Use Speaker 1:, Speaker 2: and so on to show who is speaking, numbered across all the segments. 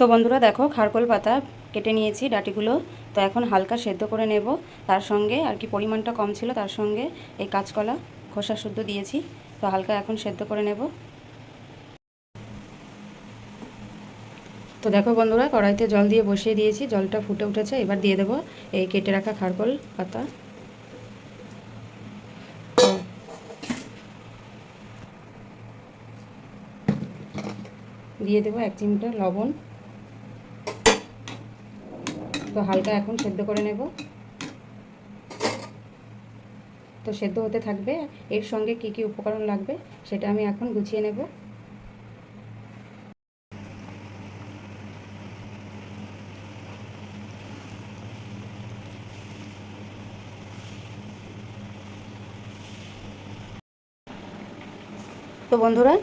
Speaker 1: তো বন্ধুরা দেখো খারকোল পাতা কেটে নিয়েছি ডাটিগুলো। তো এখন হালকা সেদ্ধ করে নেব। তার সঙ্গে আর কি পরিমাণটা কম ছিল, তার সঙ্গে এই কাঁচকলা খোসা শুদ্ধ দিয়েছি। তো হালকা এখন সেদ্ধ করে নেব। তো দেখো বন্ধুরা, কড়াইতে জল দিয়ে বসিয়ে দিয়েছি। জলটা ফুটে উঠেছে, এবার দিয়ে দেবো এই কেটে রাখা খারকোল পাতা। দিয়ে দেবো এক চিমটা লবণ। তো হালকা এখন সেদ্ধ করে নেব। তো সেদ্ধ হতে থাকবে। এর সঙ্গে কি কি উপকরণ লাগবে সেটা আমি এখন গুছিয়ে নেব। তো বন্ধুরা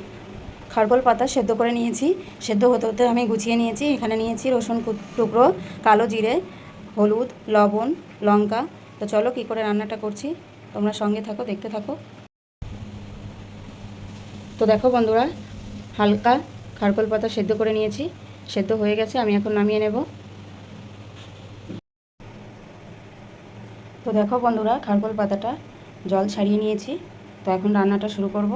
Speaker 1: খারকোল পাতা সেদ্ধ করে নিয়েছি। সেদ্ধ হতে হতে আমি গুছিয়ে নিয়েছি। এখানে নিয়েছি রসুন টুকরো, কালো জিরে, হলুদ, লবণ, লঙ্কা। তো চলো কী করে রান্নাটা করছি? তোমরা সঙ্গে থাকো, দেখতে থাকো। তো দেখো বন্ধুরা, হালকা খারকোল পাতা সেদ্ধ করে নিয়েছি। সেদ্ধ হয়ে গেছে, আমি এখন নামিয়ে নেব। তো দেখো বন্ধুরা খারকোল পাতাটা জল ছাড়িয়ে নিয়েছি। তো এখন রান্নাটা শুরু করব।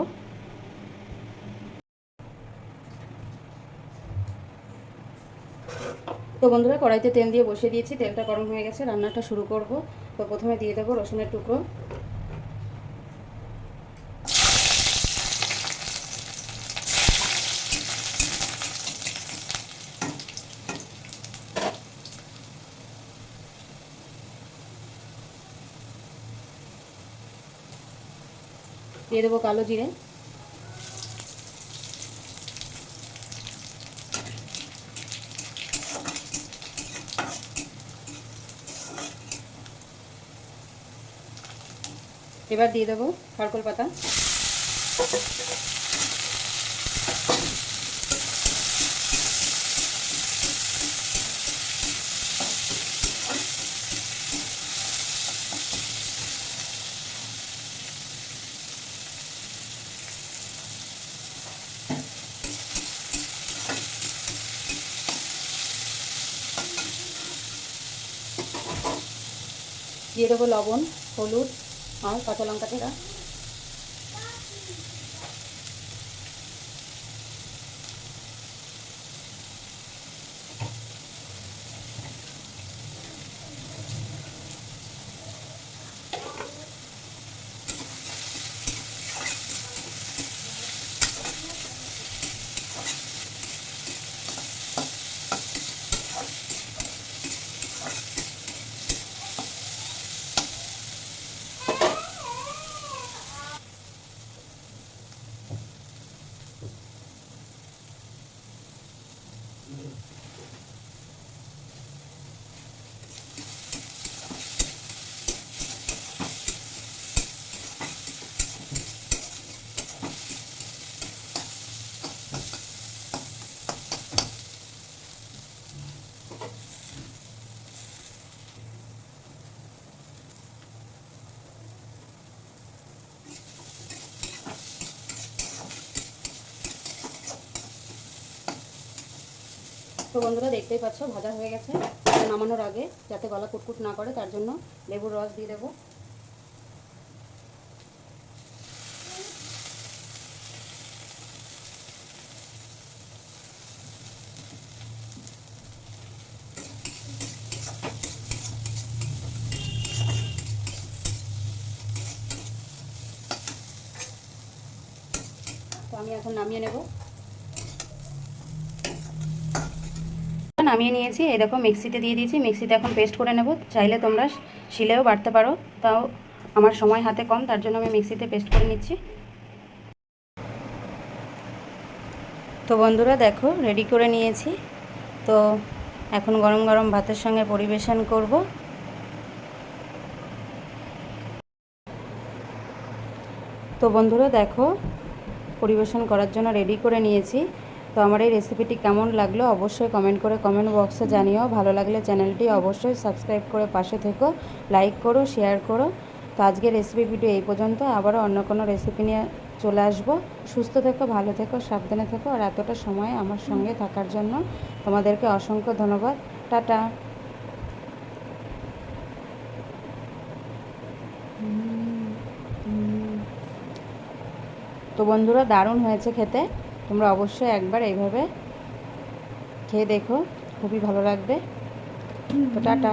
Speaker 1: তো বন্ধুরা, কড়াইতে তেল দিয়ে বসিয়ে দিয়েছি। তেলটা গরম হয়ে গেছে, রান্নাটা শুরু করব। তো প্রথমে দিয়ে দেবো রসুনের টুকরো। দিয়ে দেবো কালো জিরে। এবার দিয়ে দেবো খারকোল পাতা। দিয়ে দেবো লবণ হলুদ আর কাঁচা লঙ্কা টেরা Thank you. তো বন্ধুরা দেখতেই পাচ্ছ, ভাজা হয়ে গেছে। নামানোর আগে যাতে গলা কুটকুট না করে, তার জন্য লেবুর রস দিয়ে দেবো। তো আমি এখন নামিয়ে নেব। নামিয়ে নিয়েছি। এই দেখো মিক্সিতে দিয়ে দিয়েছি। মিক্সিতে এখন পেস্ট করে নেব। চাইলে তোমরা শিলেও বাটতে পারো। তাও আমার সময় হাতে কম, তার জন্য আমি মিক্সিতে পেস্ট করে নিচ্ছি। তো বন্ধুরা দেখো, রেডি করে নিয়েছি। তো এখন গরম গরম ভাতের সঙ্গে পরিবেশন করব। তো বন্ধুরা দেখো, পরিবেশন করার জন্য রেডি করে নিয়েছি। তো আমার এই রেসিপিটি কেমন লাগল অবশ্যই কমেন্ট করে কমেন্ট বক্সে জানিও। ভালো লাগলে চ্যানেলটি অবশ্যই সাবস্ক্রাইব করে পাশে থেকো লাইক করো শেয়ার করো। তো আজকের রেসিপি ভিডিও এই পর্যন্ত। আবারও অন্য কোনো রেসিপি নিয়ে চলে আসব। সুস্থ থেকো, ভালো থেকো, সাবধানে থেকো আর এতটা সময় আমার সঙ্গে থাকার জন্য তোমাদেরকে অসংখ্য ধন্যবাদ। টাটা। তো বন্ধুরা, দারুণ হয়েছে খেতে। তোমরা অবশ্যই একবার এইভাবে খেয়ে দেখো খুবই ভালো লাগবে। টাটা।